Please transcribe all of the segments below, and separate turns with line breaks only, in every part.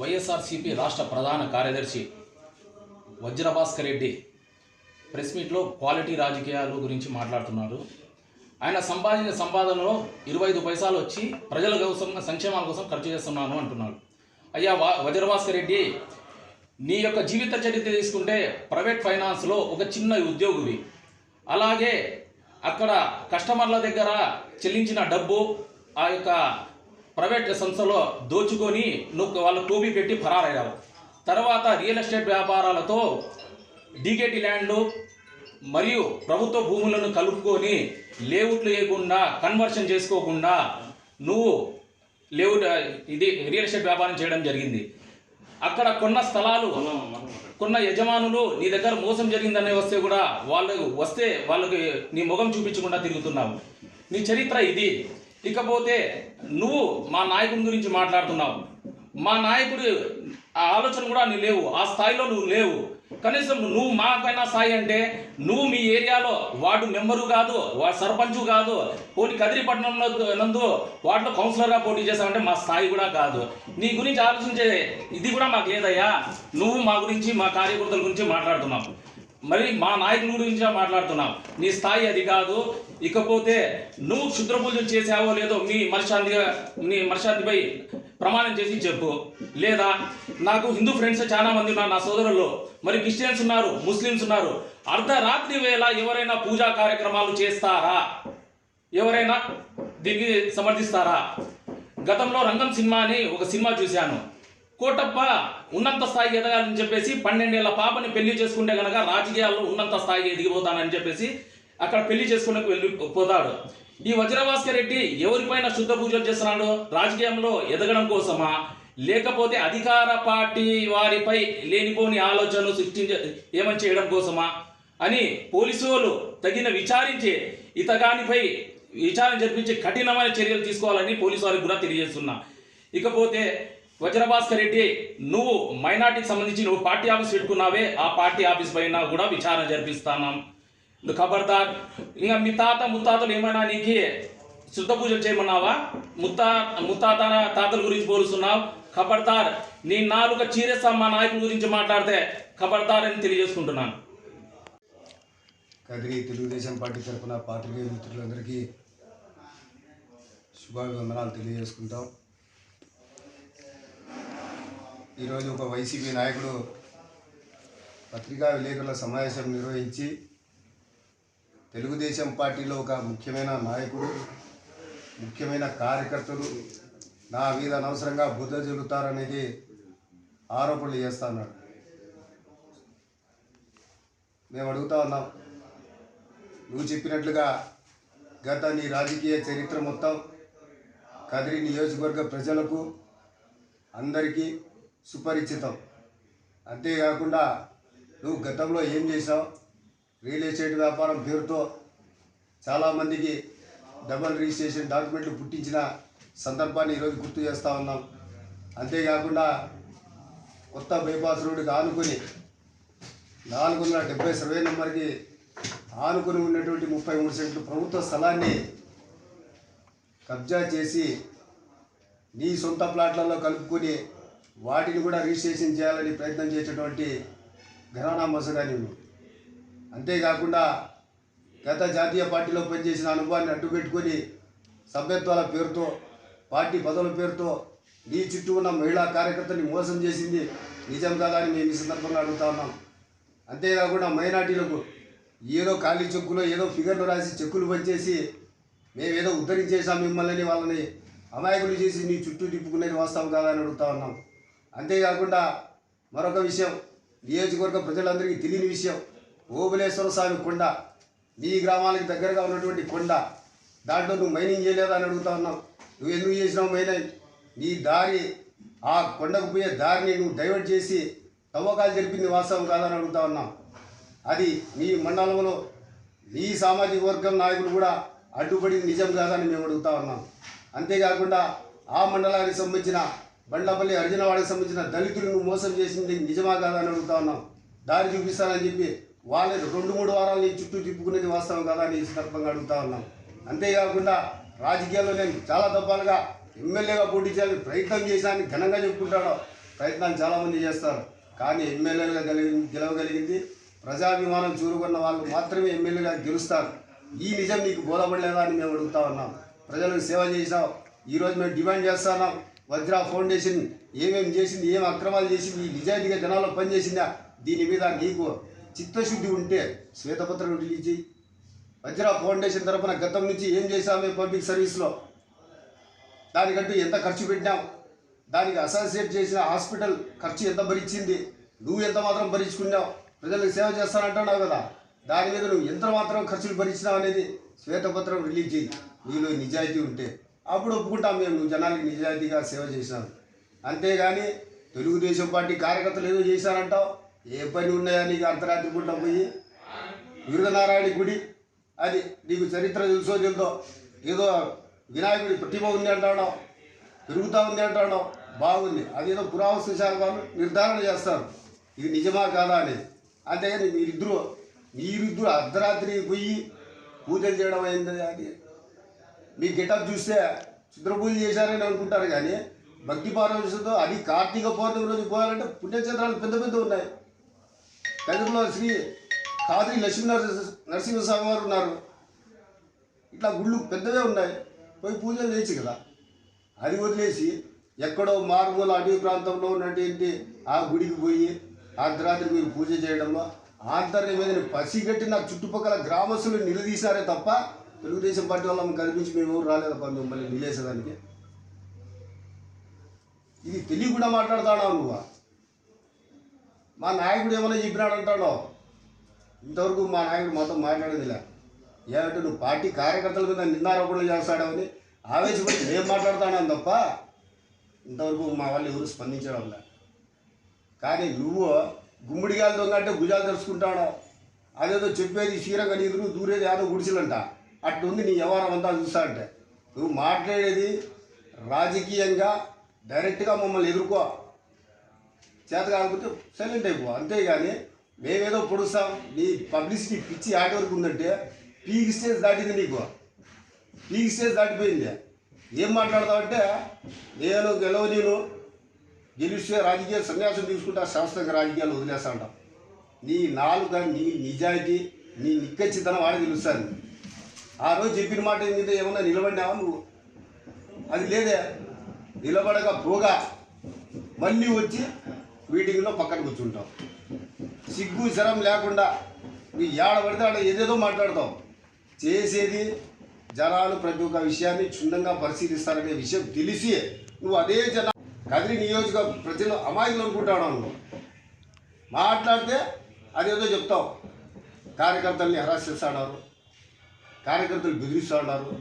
వైఎస్ఆర్సీపీ రాష్ట్ర ప్రధాన కార్యదర్శి వజ్రభాస్కర్ రెడ్డి ప్రెస్ మీట్లో క్వాలిటీ రాజకీయాలు గురించి మాట్లాడుతున్నారు. ఆయన సంపాదించిన సంపాదనలో ఇరవై ఐదు పైసలు వచ్చి ప్రజల కోసం సంక్షేమాల కోసం ఖర్చు చేస్తున్నాను అంటున్నాడు అయ్యా వా వజ్రభాస్కర్ రెడ్డి నీ యొక్క జీవిత చరిత్ర తీసుకుంటే ప్రైవేట్ ఫైనాన్స్లో ఒక చిన్న ఉద్యోగివి. అలాగే అక్కడ కస్టమర్ల దగ్గర చెల్లించిన డబ్బు ఆ యొక్క ప్రైవేట్ సంస్థలో దోచుకొని నువ్వు వాళ్ళ టోపీ పెట్టి ఫరారయ్యావు. తర్వాత రియల్ ఎస్టేట్ వ్యాపారాలతో డీకేటీ ల్యాండ్లు మరియు ప్రభుత్వ భూములను కలుపుకొని లేఅవుట్లు వేయకుండా కన్వర్షన్ చేసుకోకుండా నువ్వు లేఅవుట్ ఇది రియల్ ఎస్టేట్ వ్యాపారం చేయడం జరిగింది. అక్కడ కొన్న స్థలాలు కొన్న యజమానులు నీ దగ్గర మోసం జరిగిందనే వస్తే కూడా వాళ్ళు వస్తే వాళ్ళకి నీ ముఖం చూపించకుండా తిరుగుతున్నావు. నీ చరిత్ర ఇది. ఇకపోతే నువ్వు మా నాయకుని గురించి మాట్లాడుతున్నావు. మా నాయకుడు ఆ ఆలోచన కూడా నీ లేవు ఆ స్థాయిలో నువ్వు లేవు. కనీసం నువ్వు మాకైనా స్థాయి అంటే నువ్వు మీ ఏరియాలో వార్డు మెంబరు కాదు వాడు సర్పంచు కాదు పోటీ కదిరిపట్నంలో నందు వార్డులో కౌన్సిలర్గా పోటీ చేసావంటే మా స్థాయి కూడా కాదు. నీ గురించి ఆలోచించే ఇది కూడా మాకు లేదయ్యా. నువ్వు మా గురించి మా కార్యకర్తల గురించి మాట్లాడుతున్నావు. మరి మా నాయకుల గురించి మాట్లాడుతున్నావు నీ స్థాయి అది కాదు. ఇకపోతే నువ్వు క్షుద్ర పూజలు చేసావో లేదో మీ మనశాంతి నీ మనశాంతిపై ప్రమాణం చేసి చెప్పు. లేదా నాకు హిందూ ఫ్రెండ్స్ చాలా మంది ఉన్నారు నా సోదరులు. మరి క్రిస్టియన్స్ ఉన్నారు ముస్లిమ్స్ ఉన్నారు. అర్ధరాత్రి వేళ ఎవరైనా పూజా కార్యక్రమాలు చేస్తారా? ఎవరైనా దీనికి సమర్థిస్తారా? గతంలో రంగం సినిమా అని ఒక సినిమా చూశాను. కోటప్ప ఉన్నంత స్థాయికి ఎదగాలని చెప్పేసి పన్నెండేళ్ళ పాపని పెళ్ళి చేసుకుంటే గనక రాజకీయాల్లో ఉన్నంత స్థాయికి ఎదిగిపోతానని చెప్పేసి అక్కడ పెళ్ళి చేసుకునే వెళ్ళి పోతాడు. ఈ వజ్రభాస్కర్ రెడ్డి ఎవరిపైన శుద్ధ పూజలు చేస్తున్నాడు? రాజకీయంలో ఎదగడం కోసమా? లేకపోతే అధికార పార్టీ వారిపై లేనిపోని ఆలోచనలు సృష్టించ ఏమని చేయడం కోసమా? అని పోలీసు వాళ్ళు తగిన విచారించి ఇతగానిపై విచారణ జరిపించి కఠినమైన చర్యలు తీసుకోవాలని పోలీసు వారికి కూడా తెలియజేస్తున్నా. ఇకపోతే వజ్రభాస్కర్ రెడ్డి నువ్వు మైనార్టీకి సంబంధించి నువ్వు పార్టీ ఆఫీస్ పెట్టుకున్నావే ఆ పార్టీ ఆఫీస్ పైన కూడా విచారణ జరిపిస్తాను. ఖబర్దార్ ఇంకా మీ తాత ముత్తాతలు ఏమైనా నీకు శుద్ధ పూజలు చేయమన్నావా? ముత్తా ముత్తాత తాతల గురించి పోలుస్తున్నావు. ఖబర్దార్ నీ నాలుక చీరేస్తా మా నాయకుల గురించి మాట్లాడితే ఖబర్దార్ అని తెలియజేసుకుంటున్నాను.
కదిరి తెలుగుదేశం పార్టీ తరఫున పాత్రికేయ మిత్రులందరికీ శుభాభివందనాలు తెలియజేసుకుంటాం. ఈరోజు ఒక వైసీపీ నాయకుడు పత్రికా విలేకరుల సమావేశం నిర్వహించి తెలుగుదేశం పార్టీలో ఒక ముఖ్యమైన నాయకుడు ముఖ్యమైన కార్యకర్తలు నా మీద అనవసరంగా బుద్ధ జరుగుతారనేది ఆరోపణలు చేస్తున్నాడు మేము అడుగుతా ఉన్నాం. నువ్వు చెప్పినట్లుగా గత నీ రాజకీయ చరిత్ర మొత్తం కదిరి నియోజకవర్గ ప్రజలకు అందరికీ సుపరిచితం. అంతేకాకుండా నువ్వు గతంలో ఏం చేసావు రియల్ ఎస్టేట్ వ్యాపారం పేరుతో చాలామందికి డబల్ రిజిస్ట్రేషన్ డాక్యుమెంట్లు పుట్టించిన సందర్భాన్ని ఈరోజు గుర్తు చేస్తూ ఉన్నాం. అంతేకాకుండా కొత్త బైపాస్ రోడ్డుకి ఆనుకొని నాలుగు వందల డెబ్బై సర్వే నెంబర్కి ఆనుకుని ఉన్నటువంటి ముప్పై మూడు సెంట్లు ప్రభుత్వ స్థలాన్ని కబ్జా చేసి నీ సొంత ప్లాట్లలో కలుపుకొని వాటిని కూడా రిజిస్ట్రేషన్ చేయాలని ప్రయత్నం చేసేటువంటి ఘరానా మసగాని అంతేకాకుండా గత జాతీయ పార్టీలో పనిచేసిన అనుభవాన్ని అడ్డుపెట్టుకొని సభ్యత్వాల పేరుతో పార్టీ పదవుల పేరుతో నీ చుట్టూ ఉన్న మహిళా కార్యకర్తని మోసం చేసింది నిజం కాదా అని మేము ఈ సందర్భంగా అడుగుతా ఉన్నాం. అంతేకాకుండా మైనార్టీలకు ఏదో ఖాళీ చెక్కులో ఏదో ఫిగర్లు రాసి చెక్కులు పనిచేసి మేమేదో ఉద్ధరించేసాం మిమ్మల్ని వాళ్ళని అమాయకులు చేసి నీ చుట్టూ తిప్పుకునేది వాస్తవం కాదా అని అడుగుతా ఉన్నాం. అంతేకాకుండా మరొక విషయం నియోజకవర్గ ప్రజలందరికీ తెలియని విషయం ఓబులేశ్వర స్వామి కొండ మీ గ్రామాలకు దగ్గరగా ఉన్నటువంటి కొండ దాంట్లో నువ్వు మైనింగ్ చేయలేదా అని అడుగుతా ఉన్నాం నువ్వు ఎందుకు చేసినావు మైనింగ్? నీ దారి ఆ కొండకు పోయే దారిని నువ్వు డైవర్ట్ చేసి తవ్వకాలు జరిపింది వాస్తవం కాదని అడుగుతా ఉన్నాం. అది మీ మండలంలో మీ సామాజిక వర్గం నాయకులు కూడా అడ్డుపడింది నిజం కాదని మేము అడుగుతా ఉన్నాం. అంతేకాకుండా ఆ మండలానికి సంబంధించిన బండ్లపల్లి అర్జునవాడకి సంబంధించిన దళితులను మోసం చేసింది నిజమా కాదని అడుగుతా ఉన్నాం. దారి చూపిస్తానని చెప్పి వాళ్ళని రెండు మూడు వారాలు నీ చుట్టూ తిప్పుకునేది వాస్తవం కదా అని సందర్భంగా అడుగుతా ఉన్నాం. అంతేకాకుండా రాజకీయాల్లో నేను చాలా దఫాలుగా ఎమ్మెల్యేగా పోటీ చేయాలని ప్రయత్నం చేశానని ఘనంగా చెప్పుకుంటాడో ప్రయత్నాలు చాలామంది చేస్తారు. కానీ ఎమ్మెల్యేలుగా గెలి గెలవగలిగింది ప్రజాభిమానం చూరుకున్న వాళ్ళు మాత్రమే ఎమ్మెల్యేగా గెలుస్తారు. ఈ నిజం నీకు బోధపడలేదా అని మేము అడుగుతా ఉన్నాం. ప్రజలకు సేవ చేసాం ఈరోజు మేము డిమాండ్ చేస్తున్నాం వజ్రా ఫౌండేషన్ ఏమేమి చేసింది ఏం అక్రమాలు చేసింది ఈ నిజాయితీగా జనాల్లో పనిచేసిందా? దీని మీద నీకు చిత్తశుద్ధి ఉంటే శ్వేతపత్రం రిలీజ్ చేయి. వజ్రా ఫౌండేషన్ తరఫున గతం నుంచి ఏం చేశామే పబ్లిక్ సర్వీస్లో దానికంటూ ఎంత ఖర్చు పెట్టినావు? దానికి అసోసియేట్ చేసిన హాస్పిటల్ ఖర్చు ఎంత భరించింది? నువ్వు ఎంత మాత్రం భరించుకున్నావు? ప్రజలకు సేవ చేస్తానంటున్నావు కదా. దాని మీద నువ్వు ఎంత మాత్రం ఖర్చులు భరించినావు అనేది శ్వేతపత్రం రిలీజ్ చేయి. నీలో నిజాయితీ ఉంటే అప్పుడు ఒప్పుకుంటాం మేము నువ్వు జనానికి నిజాయితీగా సేవ చేసినావు. అంతేగాని తెలుగుదేశం పార్టీ కార్యకర్తలు ఏదో చేశారంటావు? ఏ పని ఉన్నాయా నీకు అర్ధరాత్రి పూట పోయి? వీరనారాయణ గుడి అది నీకు చరిత్ర తెలుసో తెలుదో? ఏదో వినాయకుడి ప్రతిభ ఉంది అంటాడో పెరుగుతూ ఉంది అంటాడో బాగుంది. అదేదో పురావస్తు శాఖ వాళ్ళు నిర్ధారణ చేస్తారు. ఇది నిజమా కాదా అనేది. అంతేగాని మీరిద్దరు మీరిద్దరు అర్ధరాత్రి పోయి పూజలు చేయడం అయింది అది? మీ గెటప్ చూస్తే చిత్రపూజ చేశారని అనుకుంటారు కానీ భక్తి పారవశంతో అది కార్తీక పౌర్ణమి రోజు పోవాలంటే పుణ్యక్షేత్రాలు పెద్ద పెద్ద ఉన్నాయి. కదిరిలో శ్రీ కాదిరి లక్ష్మీ నరసింహ నరసింహస్వామి వారు ఉన్నారు. ఇట్లా గుళ్ళు పెద్దవే ఉన్నాయి. పోయి పూజలు చేయొచ్చు కదా. అది వదిలేసి ఎక్కడో మారుమూల అడవి ప్రాంతంలో ఉన్నటువంటి ఆ గుడికి పోయి అర్ధరాత్రి మీరు పూజ చేయడంలో ఆంతర్యం మీద నా చుట్టుపక్కల గ్రామస్తులు నిలదీశారే తప్ప తెలుగుదేశం పార్టీ వాళ్ళని కనిపించి మేము రాలేదు రాలేదప్ప మిమ్మల్ని నిలేసేదానికి? ఇది తెలియకుండా మాట్లాడుతున్నావు నువ్వు. మా నాయకుడు ఏమైనా చెప్పినాడు అంటాడో ఇంతవరకు మా నాయకుడు మాతో మాట్లాడేదిలే. ఏమంటే నువ్వు పార్టీ కార్యకర్తల మీద నిందారోపణలు చేస్తాడని ఆవేశపడి మేము మాట్లాడుతున్నాను తప్ప ఇంతవరకు మా వాళ్ళు ఎవరు స్పందించడం లే కానీ నువ్వు గుమ్మిడిగాలి దొంగ అంటే భుజాలు తెరుచుకుంటాడో అదేదో చెప్పేది క్షీరంగా నీరు దూరేది యాదో గుడిసెలంట. అట్టుంది నీ వ్యవహారం అంతా చూస్తా అంటే నువ్వు మాట్లాడేది రాజకీయంగా డైరెక్ట్గా మమ్మల్ని ఎదుర్కో. చేత కాకపోతే సైలెంట్ అయిపో. అంతేగాని మేమేదో పొడుస్తాం. నీ పబ్లిసిటీ పిచ్చి ఆటి వరకు ఉందంటే పీక్ స్టేజ్ దాటింది నీకు. పీక్ స్టేజ్ దాటిపోయింది. ఏం మాట్లాడతావంటే నేను గెలవ నేను గెలిస్తే రాజకీయ సన్యాసం తీసుకుంటా శాస్త్రంగా రాజకీయాలు వదిలేస్తా ఉంటాం నీ నాలుక నీ నిజాయితీ నీ నిక్కచ్చితనం వాడి తెలుస్తుంది. ఆ రోజు చెప్పిన మాట ఏంటంటే ఏమన్నా నిలబడినావా నువ్వు? అది లేదే. నిలబడక పోగా మళ్ళీ వచ్చి మీటింగ్లో పక్కన కూర్చుంటాం. సిగ్గు శరం లేకుండా నువ్వు ఏడ పడితే ఆడ ఏదేదో మాట్లాడతావు చేసేది జనాలు ప్రతి ఒక్క విషయాన్ని క్షుణ్ణంగా పరిశీలిస్తారనే విషయం తెలిసి నువ్వు అదే జన కదిరి నియోజక ప్రజలు అమాయకులు అనుకుంటాడు నువ్వు? మాట్లాడితే అదేదో చెప్తావు కార్యకర్తల్ని హరాస్ చేస్తాడారు. కార్యకర్తలు బెదిరిస్తున్నారు.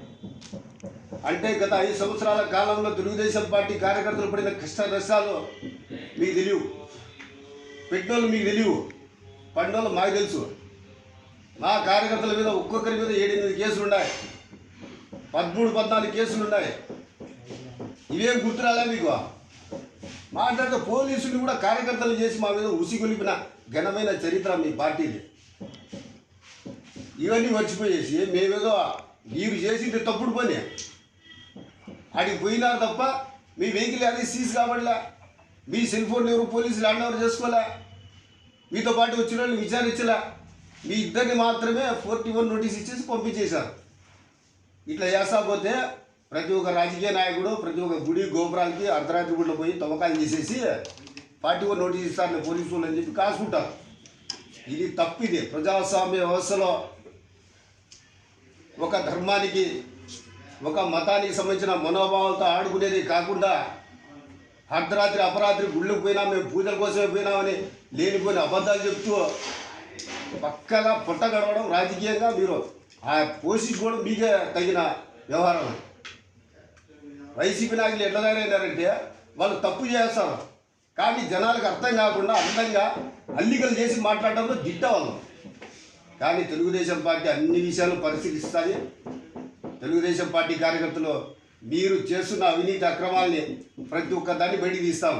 అంటే గత ఐదు సంవత్సరాల కాలంలో తెలుగుదేశం పార్టీ కార్యకర్తలు పడిన కష్ట నష్టాలు మీకు తెలియవు. పెట్టినోళ్ళు మీకు తెలియవు. పడినోళ్ళు మాకు తెలుసు. మా కార్యకర్తల మీద ఒక్కొక్కరి మీద ఏడెనిమిది కేసులు ఉన్నాయి. పదమూడు పద్నాలుగు కేసులు ఉన్నాయి. ఇవేం గుర్తురాలే మీకు? మాట్లాడితే పోలీసులు కూడా కార్యకర్తలు చేసి మా మీద ఉసిగొలిపిన ఘనమైన చరిత్ర మీ పార్టీది. ఇవన్నీ మర్చిపోయేసి మేమేదో మీరు చేసింది తప్పుడు పని. ఆడికి పోయినారు తప్ప మీ వెహికల్ అది సీజ్ కాబడలే మీ సెల్ ఫోన్ ఎవరు పోలీసులు హ్యాండ్ ఓవర్ చేసుకోలే మీతో పాటు వచ్చిన వాళ్ళు విచారించలే? మీ ఇద్దరిని మాత్రమే ఫోర్టీ వన్ నోటీస్ ఇచ్చేసి పంపించేశారు. ఇట్లా చేస్తాపోతే ప్రతి ఒక్క రాజకీయ నాయకుడు ప్రతి ఒక్క గుడి గోపురాలకి అర్ధరాత్రి గుడిలో పోయి తవ్వకాలు చేసేసి పార్టీ వన్ నోటీస్ ఇస్తారని పోలీసు వాళ్ళు అని చెప్పి కాసుకుంటారు. ఇది తప్పిది. ప్రజాస్వామ్య వ్యవస్థలో ఒక ధర్మానికి ఒక మతానికి సంబంధించిన మనోభావాలతో ఆడుకునేది కాకుండా అర్ధరాత్రి అపరాత్రి గుళ్ళకు పోయినా మేము పూజల కోసమే పోయినామని లేనిపోయిన అబద్ధాలు చెప్తూ పక్కగా పుట్ట గడవడం రాజకీయంగా మీరు ఆ పోషించుకోవడం మీకే తగిన వ్యవహారం. వైసీపీ నాయకులు ఎట్లా తయారైనారంటే వాళ్ళు తప్పు చేస్తారు. కానీ జనాలకు అర్థం కాకుండా అందంగా అల్లికలు చేసి మాట్లాడడంలో దిట్టవాళ్ళం కానీ తెలుగుదేశం పార్టీ అన్ని విషయాలు పరిశీలిస్తుంది తెలుగుదేశం పార్టీ కార్యకర్తలు మీరు చేస్తున్న అవినీతి అక్రమాల్ని ప్రతి ఒక్క దాన్ని బయటికి తీస్తాం.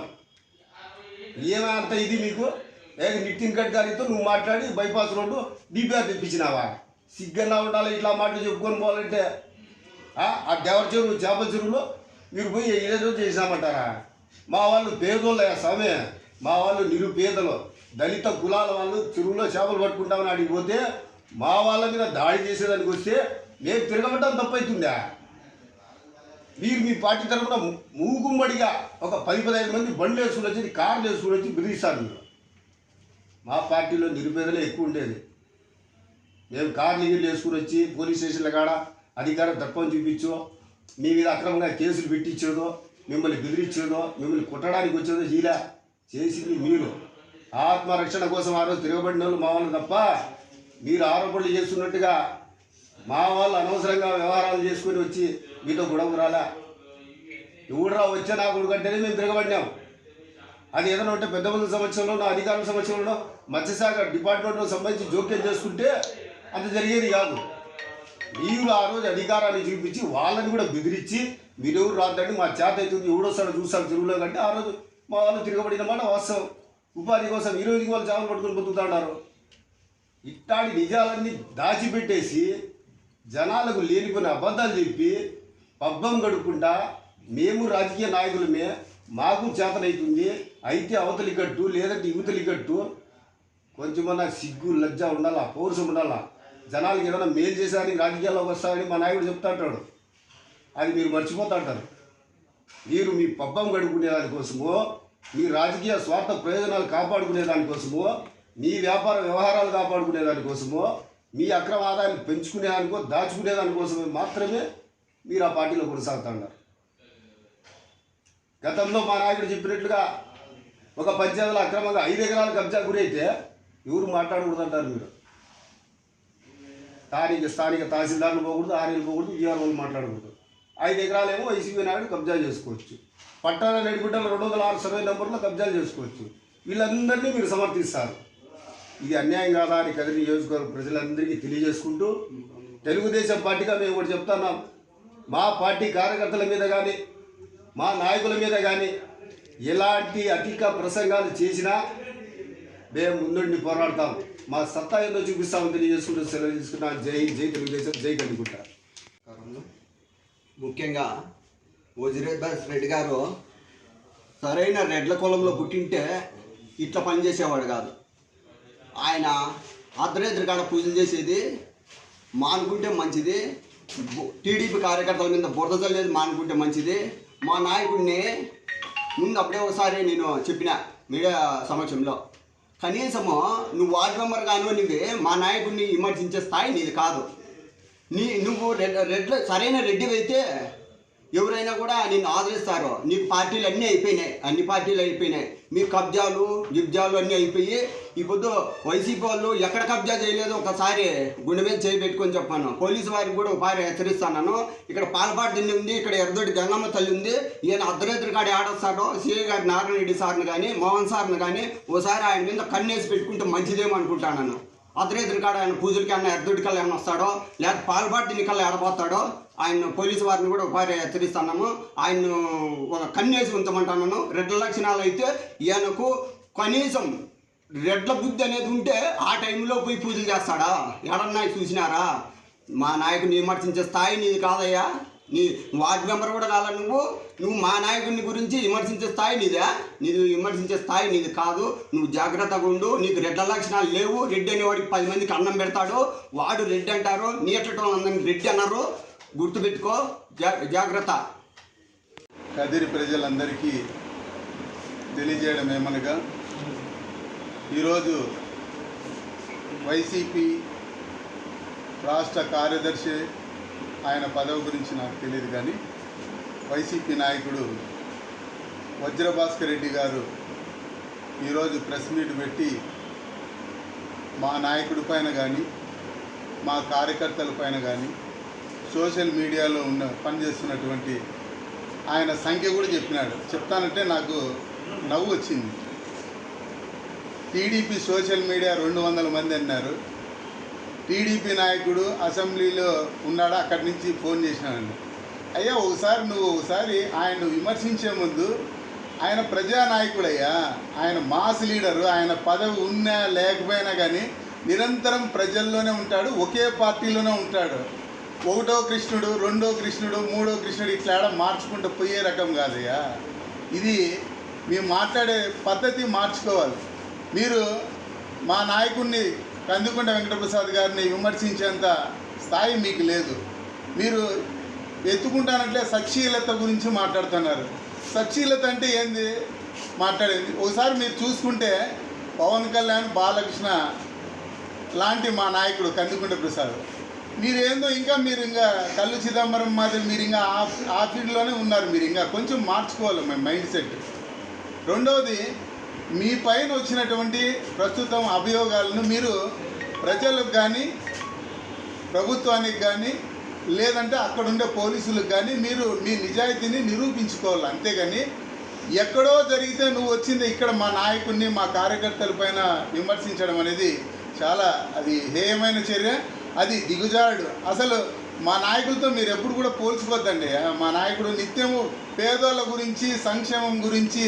ఏమంత ఇది మీకు? లేక నితిన్ గడ్కరీతో నువ్వు మాట్లాడి బైపాస్ రోడ్డు డిపిఆర్ తెప్పించినావా? సిగ్గన్నా ఉండాలి ఇట్లా మాటలు చెప్పుకొని పోవాలంటే? ఆ దేవర చెరువు చేపల చెరువులో మీరు పోయి ఏదో చేసామంటారా మా వాళ్ళు పేదోళ్ళు స్వామి. మా వాళ్ళు నిరుపేదలు. దళిత కులాల వాళ్ళు చెరువులో చేపలు పట్టుకుంటామని అడిగి పోతే మా వాళ్ళ మీద దాడి చేసేదానికి వస్తే మేము తిరగబడ్డం తప్పవుతుందా మీరు మీ పార్టీ తరఫున మూగుమ్మడిగా ఒక పది పదహైదు మంది బండ్లు వేసుకుని వచ్చి కార్లు వేసుకుని వచ్చి బెదిరిస్తారు మీరు. మా పార్టీలో నిరుపేదలే ఎక్కువ ఉండేది. మేము కార్లు గీర్లు వేసుకుని వచ్చి పోలీస్ స్టేషన్ల కాడ అధికారం తక్కువ చూపించో మీ మీద అక్రమంగా కేసులు పెట్టించేదో మిమ్మల్ని బెదిరించేదో మిమ్మల్ని కుట్టడానికి వచ్చేదో ఇలా చేసింది మీరు. ఆత్మరక్షణ కోసం ఆ రోజు తిరగబడిన వాళ్ళు మా వాళ్ళు తప్ప మీరు ఆరోపణలు చేస్తున్నట్టుగా మా వాళ్ళు అనవసరంగా వ్యవహారాలు చేసుకొని వచ్చి మీతో గొడవ రాలా? ఎవడురా వచ్చే నా కొడుకు అంటేనే మేము తిరగబడినాం. అది ఏదైనా ఉంటే పెద్ద మంది సంవత్సరంలోనో అధికారుల సంవత్సరంలోనో మత్స్యశాఖ డిపార్ట్మెంట్లో సంబంధించి జోక్యం చేసుకుంటే అంత జరిగేది కాదు. మీరు ఆ రోజు అధికారాన్ని చూపించి వాళ్ళని కూడా బెదిరించి మీరెవరు రాద్దండి మా చేత అవుతుంది ఎవడొస్తాడో చూస్తాడు చెరువులో కంటే ఆ రోజు మా వాళ్ళు తిరగబడిన మాట వాస్తవం. ఉపాధి కోసం ఈ రోజుకి వాళ్ళు చేపలు పట్టుకొని బతుకుతున్నారు ఇట్లాంటి నిజాలన్నీ దాచిపెట్టేసి జనాలకు లేనిపోయిన అబద్ధాలు చెప్పి పబ్బం గడుపుకుంటా మేము రాజకీయ నాయకులమే మాకు చేతనవుతుంది అయితే అవతలి గట్టు లేదంటే యువతలి గట్టు. కొంచెమన్నా సిగ్గు లజ్జ ఉండాలా పౌరుషం ఉండాలా? జనాలకి ఏదైనా మేలు చేశారని రాజకీయాల్లోకి వస్తారని మా నాయకుడు చెప్తా ఉంటాడు. అది మీరు మర్చిపోతా ఉంటారు. మీరు మీ పబ్బం గడుపుకునే దానికోసమో మీ రాజకీయ స్వార్థ ప్రయోజనాలు కాపాడుకునే దానికోసమో మీ వ్యాపార వ్యవహారాలు కాపాడుకునే దానికోసమో మీ అక్రమ ఆదాయాన్ని పెంచుకునే దానికో దాచుకునే దానికోసమే మాత్రమే మీరు ఆ పార్టీలో కొనసాగుతున్నారు గతంలో మా నాయకుడు చెప్పినట్లుగా ఒక పంచాయతీలో అక్రమంగా ఐదు ఎకరాలు కబ్జా గురైతే ఎవరు మాట్లాడకూడదంటారు మీరు? స్థానిక స్థానిక తహసీల్దార్లు పోకూడదు ఆర్యలు పోకూడదు ఈఆర్ఓలు మాట్లాడకూడదు. ఐదు ఎకరాలేమో వైసీపీ నాయుడు కబ్జా చేసుకోవచ్చు. పట్టాల నడిగుడ్డలు రెండు వందల ఆరు సర్వే నెంబర్లో కబ్జాలు చేసుకోవచ్చు. వీళ్ళందరినీ మీరు సమర్థిస్తారు. ఇది అన్యాయం కాదా అని కదిరి నియోజకవర్గ ప్రజలందరికీ తెలియజేసుకుంటూ తెలుగుదేశం పార్టీగా మేము ఒకటి చెప్తున్నాం. మా పార్టీ కార్యకర్తల మీద కానీ మా నాయకుల మీద కానీ ఎలాంటి అధిక ప్రసంగాలు చేసినా మేము ముందుండి పోరాడతాం. మా సత్తా ఏందో చూపిస్తామని తెలియజేసుకుంటూ సెలవు తీసుకున్నాం. జై జై తెలుగుదేశం జై కనుకుంటా
ముఖ్యంగా వజిరేదాస్ రెడ్డి గారు సరైన రెడ్ల కులంలో పుట్టింటే ఇట్లా పనిచేసేవాడు కాదు. ఆయన అర్ధరేత్రి కాడ పూజలు చేసేది మానుకుంటే మంచిది టీడీపీ కార్యకర్తల మీద బురద చల్లేది మానుకుంటే మంచిది. మా నాయకుడిని ముందు అప్పుడే ఒకసారి నేను చెప్పిన మీడియా సమక్షంలో కనీసము నువ్వు వార్డు మెంబర్ కాను నువ్వే మా నాయకుడిని విమర్శించే స్థాయి నీది కాదు. నీ నువ్వు రెడ్ రెడ్లో సరైన రెడ్డి అయితే ఎవరైనా కూడా నిన్ను ఆదరిస్తారు. నీకు పార్టీలు అన్నీ అయిపోయినాయి. అన్ని పార్టీలు అయిపోయినాయి. మీ కబ్జాలు గిబ్జాలు అన్నీ అయిపోయి ఇప్పుడు వైసీపీ వాళ్ళు ఎక్కడ కబ్జా చేయలేదు ఒకసారి గుండె మీద చేయి పెట్టుకొని చెప్పాను. పోలీసు వారికి కూడా ఒకసారి హెచ్చరిస్తాను ఇక్కడ పాలపాటు తిండి ఉంది ఇక్కడ ఎర్రదొడ్డి గంగమ్మ తల్లి ఉంది. ఈయన అర్ధరాత్రి కాడ ఆడొస్తాడో సిఐ గారి నారాయణ రెడ్డి సార్ని కానీ మోహన్ సార్ని కానీ ఓసారి ఆయన మీద కన్నేసి పెట్టుకుంటే మంచిదేమో అనుకుంటాను అర్ధరాత్రి కాడ ఆయన పూజలకి అన్న ఎర్రదొడ్డి కల్లా ఏమన్నా వస్తాడో లేకపోతే పాలపాటు తిండి కల్లా ఎడబోతాడో ఆయన పోలీసు వారిని కూడా ఉపాధి హెచ్చరిస్తున్నాము ఆయన్ను ఒక కన్నేసి ఉంచమంటాను రెడ్ల లక్షణాలు అయితే ఈయనకు కనీసం రెడ్ల బుద్ధి అనేది ఉంటే ఆ టైంలో పోయి పూజలు చేస్తాడా? ఎడన్నా చూసినారా? మా నాయకుని విమర్శించే స్థాయి నీది కాదయ్యా. నీ వార్డు మెంబర్ కూడా కాదా నువ్వు? నువ్వు మా నాయకుని గురించి విమర్శించే స్థాయి నీదే? నీది విమర్శించే స్థాయి నీది కాదు. నువ్వు జాగ్రత్తగా ఉండు. నీకు రెడ్ల లక్షణాలు లేవు. రెడ్డి అనేవాడికి పది మందికి అన్నం పెడతాడు. వాడు రెడ్డి అంటారు. నీటటం అందరిని రెడ్డి అన్నారు. గుర్తుపెట్టుకో జాగ్రత్త.
కదిరి ప్రజలందరికీ తెలియజేయడం ఏమనగా ఈరోజు వైసీపీ రాష్ట్ర కార్యదర్శి ఆయన పదవి గురించి నాకు తెలియదు కానీ వైసీపీ నాయకుడు వజ్రభాస్కర్ రెడ్డి గారు ఈరోజు ప్రెస్ మీట్ పెట్టి మా నాయకుడి పైన కానీ మా కార్యకర్తల పైన కానీ సోషల్ మీడియాలో ఉన్న పనిచేస్తున్నటువంటి ఆయన సంఖ్య కూడా చెప్పినాడు. చెప్తానంటే నాకు నవ్వు వచ్చింది. టీడీపీ సోషల్ మీడియా రెండు వందల మంది అన్నారు. టీడీపీ నాయకుడు అసెంబ్లీలో ఉన్నాడు? అక్కడి నుంచి ఫోన్ చేసినానండి అయ్యా ఒకసారి నువ్వు ఒకసారి ఆయన విమర్శించే ముందు ఆయన ప్రజానాయకుడయ్యా ఆయన మాస్ లీడరు ఆయన పదవి ఉన్నా లేకపోయినా కానీ నిరంతరం ప్రజల్లోనే ఉంటాడు ఒకే పార్టీలోనే ఉంటాడు. ఒకటో కృష్ణుడు రెండో కృష్ణుడు మూడో కృష్ణుడు ఇట్లా మార్చుకుంటూ పోయే రకం కాదయ్యా. ఇది మేము మాట్లాడే పద్ధతి మార్చుకోవాలి. మీరు మా నాయకుడిని కందుకుంట వెంకటప్రసాద్ గారిని విమర్శించేంత స్థాయి మీకు లేదు. మీరు ఎత్తుకుంటానంటే సక్షీలత గురించి మాట్లాడుతున్నారు. సక్షీలత అంటే ఏంది? మాట్లాడేది. ఒకసారి మీరు చూసుకుంటే పవన్ కళ్యాణ్ బాలకృష్ణ లాంటి మా నాయకుడు కందుకుంట ప్రసాద్. మీరేందో ఇంకా మీరు ఇంకా కళ్ళు చిదంబరం మాదిరి మీరు ఇంకా ఆ ఫీల్డ్లోనే ఉన్నారు మీరు ఇంకా కొంచెం మార్చుకోవాలి మీ మైండ్ సెట్. రెండవది మీ పైన వచ్చినటువంటి ప్రస్తుతం అభియోగాలను మీరు ప్రజలకు కానీ ప్రభుత్వానికి కానీ లేదంటే అక్కడ ఉండే పోలీసులకు కానీ మీరు మీ నిజాయితీని నిరూపించుకోవాలి. అంతేగాని ఎక్కడో జరిగితే నువ్వు వచ్చింది ఇక్కడ మా నాయకుడిని మా కార్యకర్తల పైన విమర్శించడం అనేది చాలా అది హేయమైన చర్య. అది దిగుజారుడు అసలు మా నాయకులతో మీరు ఎప్పుడు కూడా పోల్చుకోవద్దండి. మా నాయకుడు నిత్యము పేదోళ్ళ గురించి సంక్షేమం గురించి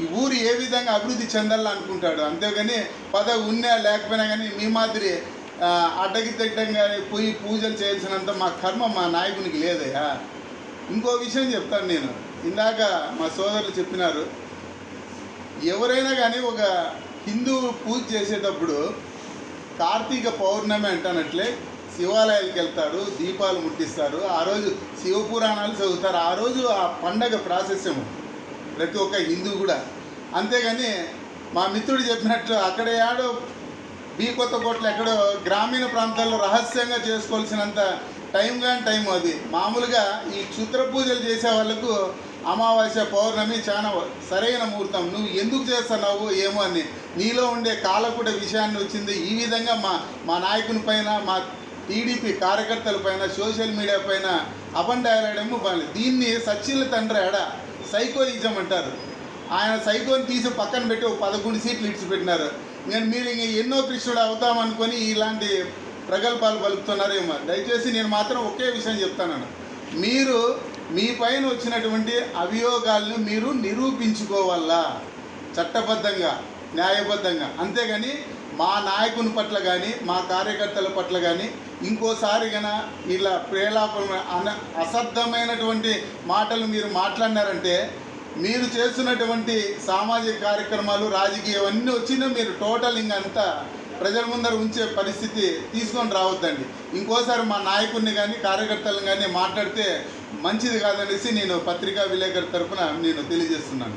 ఈ ఊరు ఏ విధంగా అభివృద్ధి చెందాలనుకుంటాడు అంతేగాని పదవి ఉన్నా లేకపోయినా కానీ మీ మాదిరి అడ్డకి తిట్టంగా పోయి పూజలు చేయాల్సినంత మా కర్మ మా నాయకునికి లేదయ్యా. ఇంకో విషయం చెప్తాను నేను. ఇందాక మా సోదరులు చెప్పినారు ఎవరైనా కానీ ఒక హిందూ పూజ చేసేటప్పుడు కార్తీక పౌర్ణమి అంటానట్లే శివాలయాలకు వెళ్తారు దీపాలు ముట్టిస్తారు ఆ రోజు శివపురాణాలు చదువుతారు. ఆ రోజు ఆ పండగ ప్రాశస్యము ప్రతి ఒక్క హిందూ కూడా. అంతేగాని మా మిత్రుడు చెప్పినట్లు అక్కడ యాడో బీ కొత్త కోట్లు ఎక్కడో గ్రామీణ ప్రాంతాల్లో రహస్యంగా చేసుకోవాల్సినంత టైం కానీ టైం అది. మామూలుగా ఈ క్షుద్ర పూజలు చేసే వాళ్ళకు అమావాస్య పౌర్ణమి చాలా సరైన ముహూర్తం. నువ్వు ఎందుకు చేస్తున్నావు ఏమో అని. నీలో ఉండే కాలకూట విషయాన్ని వచ్చింది. ఈ విధంగా మా మా నాయకుని పైన మా టీడీపీ కార్యకర్తల పైన సోషల్ మీడియా పైన అబండాయడము బాగాలేదు దీన్ని సచిన్ల తండ్రి ఆడ సైకోయిజం అంటారు. ఆయన సైకోని తీసి పక్కన పెట్టి ఒక పదకొండు సీట్లు ఇడిచిపెట్టినారు. నేను మీరు ఇంక ఎన్నో కృష్ణుడు అవుతామనుకొని ఇలాంటి ప్రగల్భాలు పలుకుతున్నారేమో. దయచేసి నేను మాత్రం ఒకే విషయం చెప్తాను. మీరు మీ పైన వచ్చినటువంటి అభియోగాలను మీరు నిరూపించుకోవాలా? చట్టబద్ధంగా న్యాయబద్ధంగా. అంతేగాని మా నాయకుని పట్ల కానీ మా కార్యకర్తల పట్ల కానీ ఇంకోసారి గన ఇలా ప్రేలాపన అన అసద్ధమైనటువంటి మాటలు మీరు మాట్లాడినారంటే మీరు చేస్తున్నటువంటి సామాజిక కార్యక్రమాలు రాజకీయం అన్నీ వచ్చినా మీరు టోటల్ ఇంకంతా ప్రజల ముందర ఉంచే పరిస్థితి తీసుకొని రావద్దండి. ఇంకోసారి మా నాయకుడిని కానీ కార్యకర్తలను కానీ మాట్లాడితే మంచిది కాదనేసి నేను పత్రికా విలేకరు తరఫున నేను తెలియజేస్తున్నాను.